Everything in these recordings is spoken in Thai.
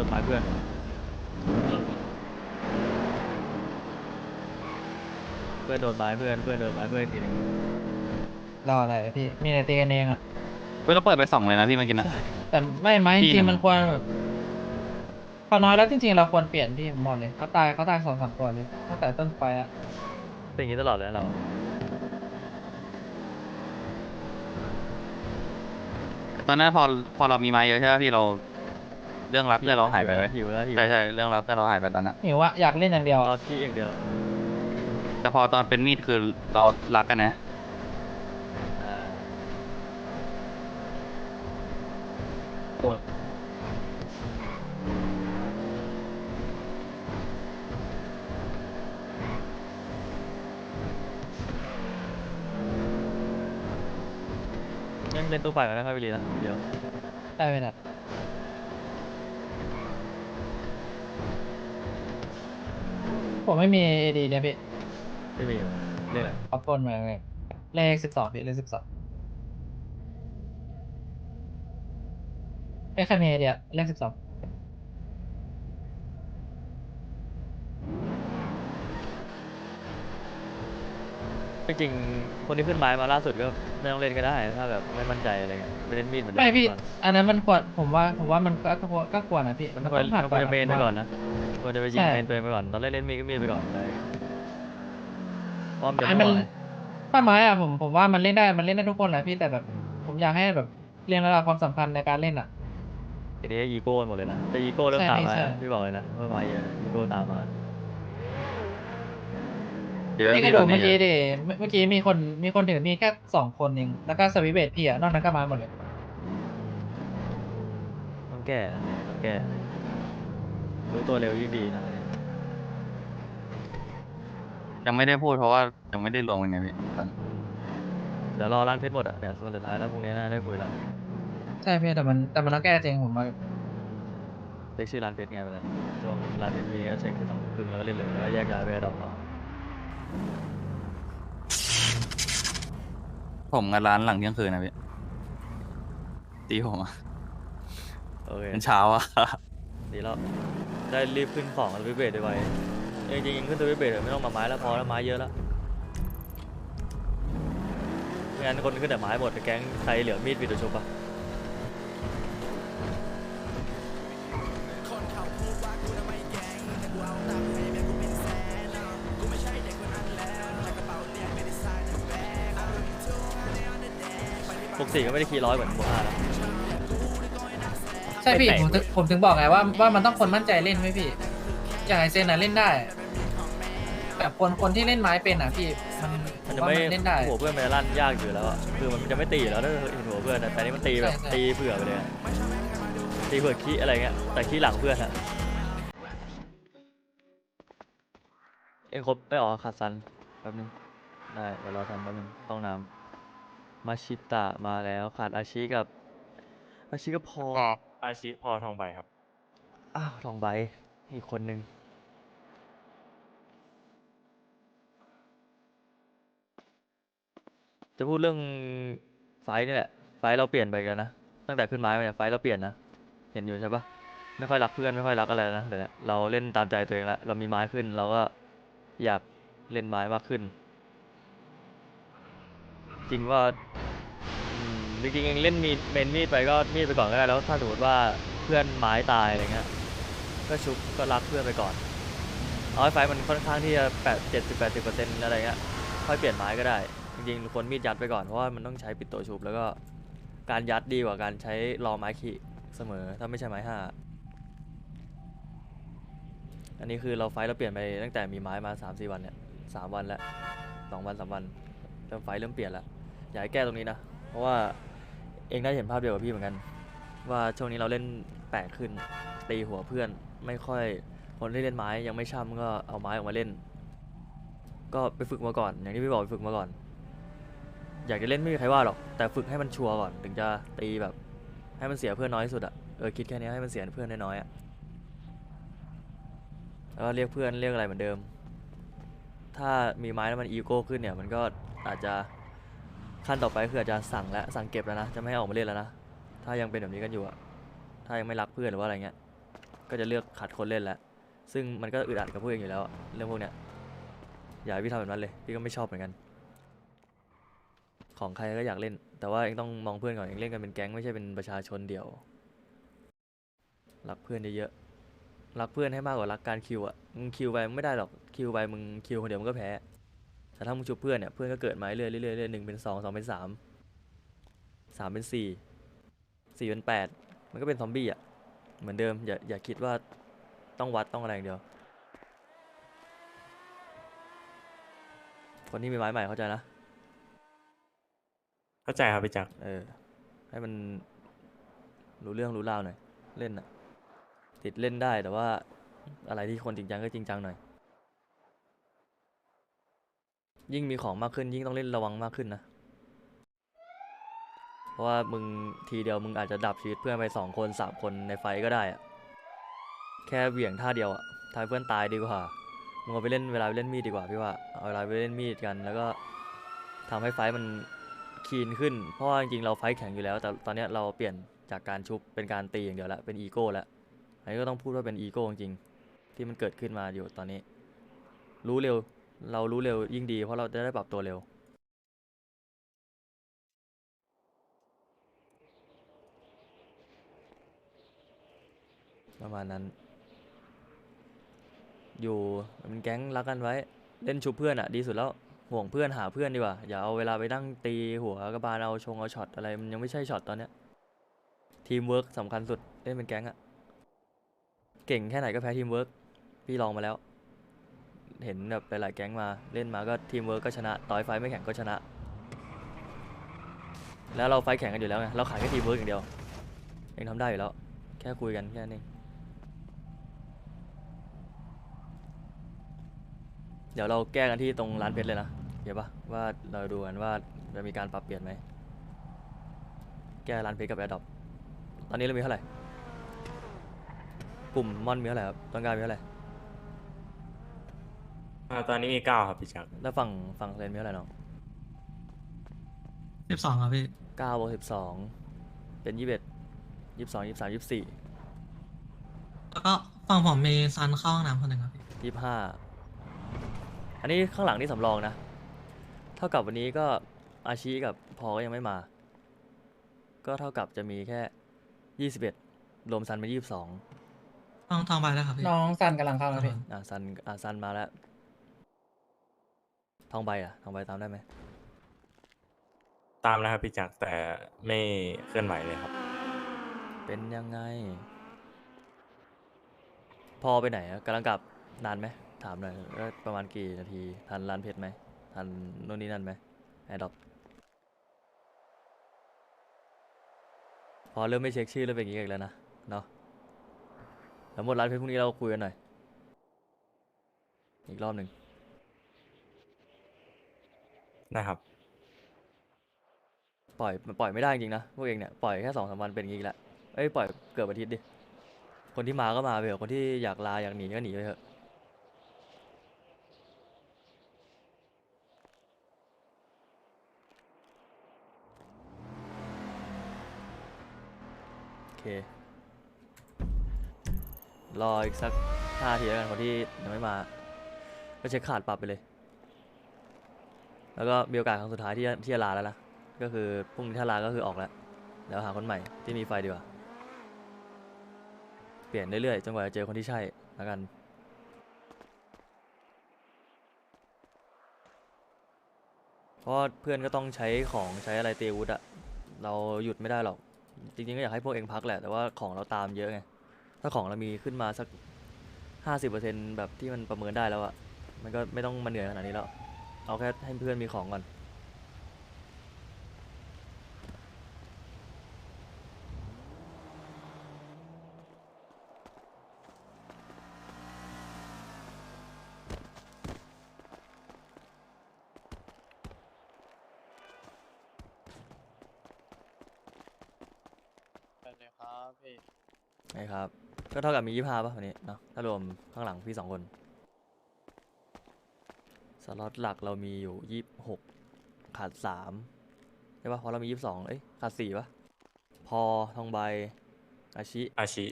ดนไม้เพื่อนเพื่อนโดนไม้เพื่อนเพื่อนโดนไม้เพื่อนอีกทีหนึงรออะไรพี่ มีแต่ตีกันเองอะเฮ้ยเราเปิดไปสองเลยนะพี่เมื่อกี้นะ แต่ไม่ไหมจพี่ริงนะๆมันควรแบบพอน้อยแล้วจริงๆเราควรเปลี่ยนพี่ผมบอกเลยเขาตายเขาตายสองสามตัวเลยตั้งแต่ต้นไฟอะเป็นอย่างนี้ตลอดเลยนะเราตอนนั้นพอพอเรามีไม้เยอะใช่ไหมพี่เรา เรื่องรับเรื่องเราหายไปไหมหิวแล้วหิวใช่ใช่เรื่องรับเรื่องเราหายไปตอนนั้นหิวอะอยากเล่นอย่างเดียว เราที่อย่างเดียว แต่พอตอนเป็นมีดคือเรารักกันนะอ่ายังเล่นตู้ไฟกันนะครับพี่ลีนะเดี๋ยว ได้ไหมนะ ผมไม่มีเอดีเนี่ยพี่ไม่มีเล่นอะไรเอาปนมาเลยเลขสิบสองพี่เลขสิบสองเอ้ยใครมีไอเดียเลขสิบสองจริงๆคนที่ขึ้นไม้มาล่าสุดก็ไม่ต้องเล่นก็ได้ ถ้าแบบไม่มั่นใจอะไรเงี้ยไปเล่นมีดเหมือนเดิไม่พี่ก่อนอันนั้นมันควรผมว่าผมว่ามันก็ก็ควรก็ควรนะพี่มันควรต้องผ่านมันควรจะเมนไปก่อนอะนะ ควรจะไปยิงใช่ เมนตัวเองไปก่อน ตอนแรกเล่นมีดก็มีดไปก่อนอะไรป้อมจะไอ้ไม่มันไหวป้าไม้อะผมผมว่ามันเล่นได้มันเล่นได้ทุกคนแหละพี่แต่แบบ ผมอยากให้แบบเรียงระดับความสำคัญในการเล่นอะ ทีนี้อีโก้หมดเลยนะแต่อีโก้เริ่มใช่ตามพี่มาใช่ พี่บอกเลยนะว่ามาเยอะอีโก้ตามมาเยอะนี่ก็พี่ดูตอนเมื่นี้อเยกี้อะดิเมื่อเมื่อกี้มีคนมีคนถือมีแค่สองคนเองแล้วก็สวิตช์เบรดพี่อะนอกนั้นก็มาหมดเลย ต้องแก้นะต้องแก้ รู้ตัวเร็วยิ่งดีนะยังไม่ได้พูดเพราะว่ายังไม่ได้ลงเป็นไงพี่ตอนเดี๋ยวรอร้านเพชรหมดอะเดี๋ยวสุดท้ายแล้วพรุ่งนี้น่าได้คุยแล้วใช่พี่แต่มันแต่มันต้องแก้จริงผมว่าเช็คชื่อร้านเพชรไงไปแล้วช่วงร้านเพชรมีก็เช็คที่สองครึ่งแล้วก็เล่นเลยแล้วก็แยกย้ายไปดอกต่อผมกับร้านหลังเที่ยงคืนนะพี่ตีผมอะโอเคเป็นเช้าอะดีแล้ว ได้รีบขึ้นของทวิเบตไวๆเอ้ยจริงๆขึ้นทวิเบตไม่ต้องมาไม้แล้วพอแล้วไม้เยอะแล้วไม่งั้นคนขึ้นแต่ไม้หมดแต่แก๊งใครเหลือมีดวิดตัวชุบปะปกติก็ไม่ได้คีย์ร้อยเหมือนโมห้าแล้ว ใช่พี่ไปไหนผมถึงผมถึงบอกไงว่าว่ามันต้องคนมั่นใจเล่นไหมพี่ อย่างไอเซนน่ะเล่นได้แบบคนคนที่เล่นไม้เป็นอะพี่มันมันจะว่าไม่มันเล่นได้ หัวเพื่อนมันจะลั่นยากอยู่แล้วอะคือมันจะไม่ตีอยู่แล้วถ้าเห็นหัวเพื่อนอะแต่นี่มันตีแบบใช่ใช่ ตีเผื่อไปเลยอะตีเผื่อขี้อะไรเงี้ยแต่ขี้หลังเพื่อนอะเองครบไม่ออกขาดซันแป๊บนึงได้เดี๋ยวรอซันแป๊บนึงต้องน้ำมาชิตะมาแล้วขาดอาชิกับ อาชิกับพอพอ อาชิพอทองใบครับ อ้าวทองใบอีกคนนึง จะพูดเรื่องไฟท์นี่แหละ ไฟท์เราเปลี่ยนไปกันนะ ตั้งแต่ขึ้นไม้มาเนี่ยไฟท์เราเปลี่ยนนะ เห็นอยู่ใช่ปะไม่ค่อยรักเพื่อนไม่ค่อยรักอะไรนะเดี๋ยวนี้เราเล่นตามใจตัวเองแล้วเรามีไม้ขึ้น เราก็อยากเล่นไม้มากขึ้น จริงว่า จริงๆเองเล่นมีดเมนมีดไปก็มีดไปก่อนก็ได้แล้วถ้าสมมติว่าเพื่อนไม้ตายอะไรเงี้ยก็ชุบก็รักเพื่อนไปก่อนเอาให้ไฟมันค่อนข้างที่จะแปดเจ็ดสิบแปดสิบเปอร์เซ็นต์อะไรเงี้ยค่อยเปลี่ยนไม้ก็ได้ จริงๆควรมีดยัดไปก่อนเพราะว่ามันต้องใช้ปิดตัวชุบแล้วก็การยัดดีกว่าการใช้รอไม้ขีเสมอถ้าไม่ใช่ไม้ห้าอันนี้คือเราไฟเราเปลี่ยนไปตั้งแต่มีไม้มาสามสี่วันเนี่ยสามวันแล้วสองวันสามวันเริ่มไฟเริ่มเปลี่ยนแล้วอยากให้แก้ตรงนี้นะ เพราะว่า เองได้เห็นภาพเดียวกับพี่เหมือนกัน ว่าช่วงนี้เราเล่นแปลกขึ้น ตีหัวเพื่อนไม่ค่อยคนที่เล่นไม้ยังไม่ช่ำก็เอาไม้ออกมาเล่น ก็ไปฝึกมาก่อน อย่างที่พี่บอกไปฝึกมาก่อน อยากจะเล่นไม่มีใครว่าหรอกแต่ฝึกให้มันชัวร์ก่อนถึงจะตีแบบ ให้มันเสียเพื่อนน้อยที่สุดอะเออคิดแค่นี้ให้มันเสียเพื่อนน้อยๆอะแล้วก็เรียกเพื่อนเรียกอะไรเหมือนเดิม ถ้ามีไม้แล้วมันอีโก้ขึ้นเนี่ยมันก็อาจจะ ขั้นต่อไปคืออาจจะสั่งและสั่งเก็บแล้วนะจะไม่ให้ออกมาเล่นแล้วนะถ้ายังเป็นแบบนี้กันอยู่อะถ้ายังไม่รักเพื่อนหรือว่าอะไรเงี้ยก็จะเลือกขัดคนเล่นแล้วซึ่งมันก็อึดอัดกับพวกเองอยู่แล้วเรื่องพวกเนี้ยอย่าให้พี่ทำแบบนั้นเลยพี่ก็ไม่ชอบเหมือนกัน ของใครก็อยากเล่น แต่ว่าเองต้องมองเพื่อนก่อนเองเล่นกันเป็นแก๊งไม่ใช่เป็นประชาชนเดี่ยวรักเพื่อนเยอะๆรักเพื่อนให้มากกว่ารักการคิวอะมึงคิวไปมึงไม่ได้หรอกคิวไปมึงคิวคนเดียวมึงก็แพ้ แต่ถ้ามึงชุบเพื่อนเนี่ยเพื่อนก็เกิดมาเรื่อยๆเรื่อยๆเรื่อยๆหนึ่งเป็นสองสองเป็นสามสามเป็นสี่สี่เป็นแปดมันก็เป็นซอมบี้อะเหมือนเดิมอย่าอย่าคิดว่าต้องวัดต้องอะไรอย่างเดียว คนที่มีไม้ใหม่เข้าใจนะเข้าใจครับพี่จักรเออ ให้มันรู้เรื่องรู้ราวหน่อย เล่นอะติดเล่นได้แต่ว่าอะไรที่คนจริงจังก็จริงจังหน่อย ยิ่งมีของมากขึ้น ยิ่งต้องเล่นระวังมากขึ้นนะ เพราะว่ามึงทีเดียวมึงอาจจะดับชีวิตเพื่อนไปสองคนสามคนในไฟก็ได้อะแค่เหวี่ยงท่าเดียวอะทำให้เพื่อนตายดีกว่า มึงเอาไปเล่นเวลาไปเล่นมีดดีกว่าพี่ว่า เอาเวลาไปเล่นมีดกัน แล้วก็ทำให้ไฟมันคีนขึ้น เพราะว่าจริงๆเราไฟแข็งอยู่แล้ว แต่ตอนนี้เราเปลี่ยนจากการชุบเป็นการตีอย่างเดียวล้วเป็นอีโก้ล้วอันนี้ก็ต้องพูดว่าเป็นอีโก้จริงที่มันเกิดขึ้นมาอยู่ตอนนี้ รู้เร็ว เรารู้เร็วยิ่งดี เพราะเราจะได้ปรับตัวเร็ว ประมาณนั้น อยู่เป็นแก๊งรักกันไว้ เล่นชุบเพื่อนอะดีสุดแล้ว ห่วงเพื่อนหาเพื่อนดีกว่า อย่าเอาเวลาไปนั่งตีหัวกระบาลเอาชงเอาช็อตอะไร มันยังไม่ใช่ช็อตตอนเนี้ย ทีมเวิร์กสำคัญสุด เล่นเป็นแก๊งอะเก่งแค่ไหนก็แพ้ทีมเวิร์กพี่ลองมาแล้ว เห็นแบบหลายๆแก๊งมาเล่นมาก็ทีมเวิร์กก็ชนะ ต่อยไฟไม่แข่งก็ชนะ แล้วเราไฟแข่งกันอยู่แล้วไงเราขายแค่ทีมเวิร์กอย่างเดียวเองทำได้อยู่แล้ว แค่คุยกันแค่นั้เองเดี๋ยวเราแก้กันที่ตรงร้านเพชรเลยนะเดี๋ยวปะว่าเราดูกันว่าจะมีการปรับเปลี่ยนไหมแก้ร้านเพชรกับแอดดอปตอนนี้เรามีเท่าไหร่กลุ่มมอนมีเท่าไหร่ครับต้องการมีเท่าไหร่ อ่าตอนนี้มีเก้าครับพี่จักรแล้วฝั่งฝั่งเซนมีเท่าไหร่น้องสิบสองครับพี่เก้าบวกสิบสองเป็นยี่สิบเอ็ดยี่สิบสองยี่สิบสามยี่สิบสี่แล้วก็ฝั่งผมมีซันเข้าห้องน้ำคนหนึ่งครับพี่ยี่สิบห้าอันนี้ข้างหลังนี่สำรองนะ เท่ากับวันนี้ก็อาชีกับพอก็ยังไม่มา ก็เท่ากับจะมีแค่ยี่สิบเอ็ดรวมซันเป็นยี่สิบสอง ทองทองไปแล้วครับพี่น้องซันกำลังเข้าแล้วพี่ อะซันอะซันมาแล้ว ทองใบอะทองใบตามได้ไหมตามแล้วครับพี่จักรแต่ไม่เคลื่อนไหวเลยครับ เป็นยังไง พอไปไหนอะกำลังกลับนานไหมถามหน่อยว่าประมาณกี่นาทีทันร้านเพชรไหมทันโน่นนี่นั่นไหมแอดดอปพอเริ่มไม่เช็คชื่อเริ่มเป็นอย่างนี้อีกแล้วนะเนาะแล้วหมดร้านเพชรพรุ่งนี้เราคุยกันหน่อยอีกรอบหนึ่ง นะครับ ปล่อยมันปล่อยไม่ได้จริงนะพวกเองเนี่ยปล่อยแค่สองสามวันเป็นอย่างนี้อีกแล้วเอ้ยปล่อยเกือบอาทิตย์ดิ คนที่มาก็มาไปเถอะคนที่อยากลาอยากหนีก็หนีไปเถอะ โอเค รออีกสักห้าทีแล้วกันคนที่ยังไม่มา ก็เช็คขาดปรับไปเลย แล้วก็มีโอกาสครั้งสุดท้ายที่จะที่จะลาแล้วนะ ก็คือพรุ่งนี้ถ้าลาก็คือออกแล้ว แล้วหาคนใหม่ที่มีไฟดีกว่า เปลี่ยนเรื่อยๆจนกว่าจะเจอคนที่ใช่แล้วกัน เพราะเพื่อนก็ต้องใช้ของใช้อะไรเตียวุธอะเราหยุดไม่ได้หรอก จริงๆก็อยากให้พวกเองพักแหละ แต่ว่าของเราตามเยอะไง ถ้าของเรามีขึ้นมาสักห้าสิบเปอร์เซ็นแบบที่มันประเมินได้แล้วอะมันก็ไม่ต้องมาเหนื่อยขนาดนี้แล้ว เอาแค่ให้เพื่อนมีของก่อนใช่ครับ ก็เท่ากับมียี่ห้าป่ะวันนี้เนาะถ้ารวมข้างหลังพี่สองคน สล็อตหลักเรามีอยู่ยี่หกขาดสามใช่ปะเพราะเรามียี่สิบสองเอ้ยขาดสี่ปะพอทองใบอาชิอาชิ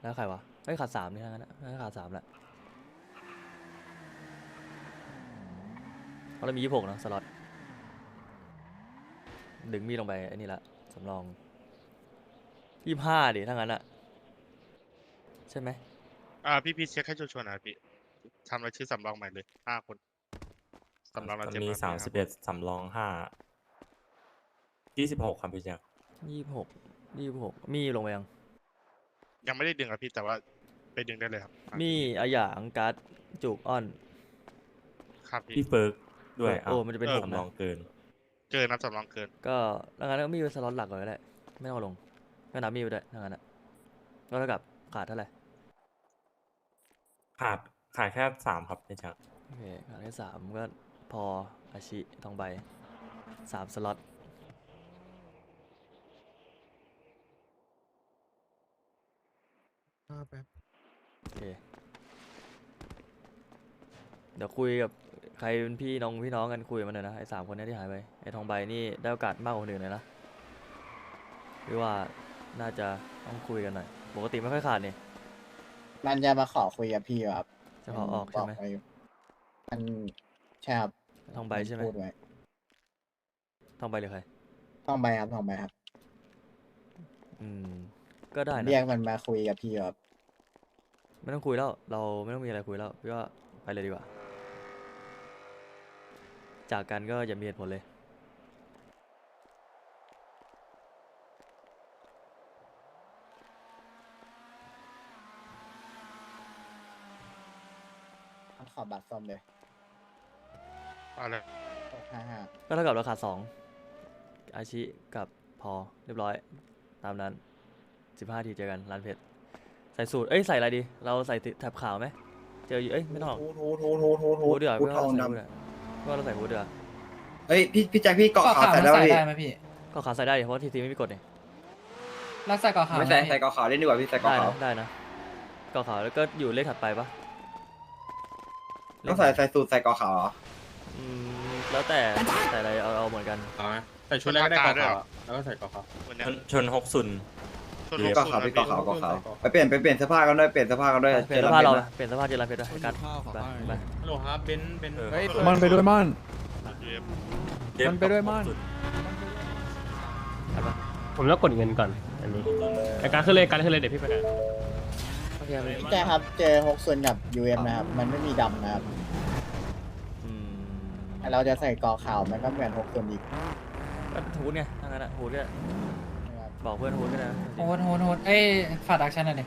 แล้วใครวะเอ้ยขาดสามนี่ทั้งนั้นนะงั้นขาดสามแหละเพราะเรามียี่สิบหกนะสล็อตดึงมีดลงไปไอ้นี่ละสำรองยี่ห้าดิทั้งนั้นอะใช่ไหมอ่าพี่พีเช็คให้ชัวร์ๆหนะพี่ ทำรายชื่อสำรองใหม่เลยห้าคนสำรองตเราอนเจ็บนี้แล้วสามสิบเอ็ดสำรองห้ายี่สิบหกครับพี่แจ็คยี่สิบหกยี่สิบหกมีลงไปยัง ยังไม่ได้ดึงอะพี่แต่ว่าไปดึงได้เลยครับอะมีอาหยางการ์ดจุกอ้อน ครับพี่พี่เฟิร์กด้วยโอ้มันจะเป็นเออหกสำรนะองเกิน เกินนับสำรองเกิน ก็ดังนั้นก็มีสล็อตหลักก่อนก็ได้ไม่ต้องเอาลงก็นับมีไปด้วยดังนั้นอะก็เท่ากับขาดเท่าไหร่ขาด ขาดแค่สามครับพี่แจ็คโอเคขาดแค่สามก็พออาชิทองใบสามสล็อตโอเคเดี๋ยวคุยกับใครเป็นพี่น้องพี่น้องกันคุยกับมันหน่อยนะไอ้สามคนเนี้ที่หายไปไอ้ทองใบนี่ได้โอกาสมากกว่าคนอื่นเลยนะหรือว่าน่าจะต้องคุยกันหน่อยปกติไม่ค่อยขาดนี่มันจะมาขอคุยกับพี่อยู่ครับ จะขอออกใช่ไหม บว้อยู่มันใช่ครับทองใบใช่ไหมพูดไว้ทองใบหรือใครทองใบครับทองใบครับอืม ก็ได้นะ เรียกมันมาคุยกับพี่อยู่ครับไม่ต้องคุยแล้ว เราไม่ต้องมีอะไรคุยแล้วพี่ว่าไปเลยดีกว่า จากกันก็อย่ามีเหตุผลเลย มันขอบัตรส้มเลยเอาเลยหกห้าห้าก็เท่ากับราคาสองอาชิกับพอเรียบร้อย ตามนั้นสิบห้าทีเจอกันร้านเพชรใส่สูตรเอ้ยใส่อะไรดี เราใส่แถบขาวไหมเจออยู่เอ้ยไม่ต้องหรอกทูทูทูทูทูฮูดเดือดทูไม่ทต้อองงใส่ดฮูดเดือดว่าเราใส่ฮูดเดือดำเฮ้ยพี่พี่แจ็คพี่เกาะเกาะขาวขาวใส่มันได้ใส่พี่ได้ไหมพี่ก็ขาวใส่ได้ดิเพราะทีทีไม่มีกฎนี่รักใส่เกาะขาวไม่ใส่หใส่เกาะขาวเล่นดีกว่าพี่ใส่เกาะได้ขาวนะได้นะก็ขาวแล้วก็อยู่เลขถัดไปปะ ต้องใส่ใส่สูทใส่เกาะขาวเหรออืมแล้วแต่แต่อะไรเอาเอาเหมือนกัน เอาไหมใส่ชุดแรกก็ได้เกาะขาวอะแล้วก็ใส่เกาะขาววันชเนี้ยนชนหกซุนส่วนเรีหยกเกาะศูนขาวย์พี่นะเกาะขาวเกาะขาวไปเปลี่ยนไปเปลี่ยนเสื้อผ้ากันด้วยเปลี่ยนเสื้อผ้ากันด้วยไปเปลี่ยนเสื้อผ้าเราไปเปลี่ยนเสื้อผ้าเจอร้านเพชรด้วยไอ้การไปไปฮัลโหลครับเบนซ์เบนซ์เออ เฮ้ยมันไปด้วยมันเจ็บมันไปด้วยมั่นไปปะผมต้องกดเงินก่อน อันนี้ไอการขึ้นเลยการขึ้นเลยเดี๋ยวพี่ไปกัน โอเคไปพี่แจ็คครับเจอหกส่วนกับยูเอ็มนะครับ มันไม่มีดำนะครับอืมแต่เราจะใส่เกาะขาวมันก็เหมือนหกส่วนอีกก็ฮูดไงทั้งนั้นอะฮูดก็นะครับบอกเพื่อนฮูดก็ได้นะโหดโหดโหดเอ้ยฝาดักชันหน่อยดิ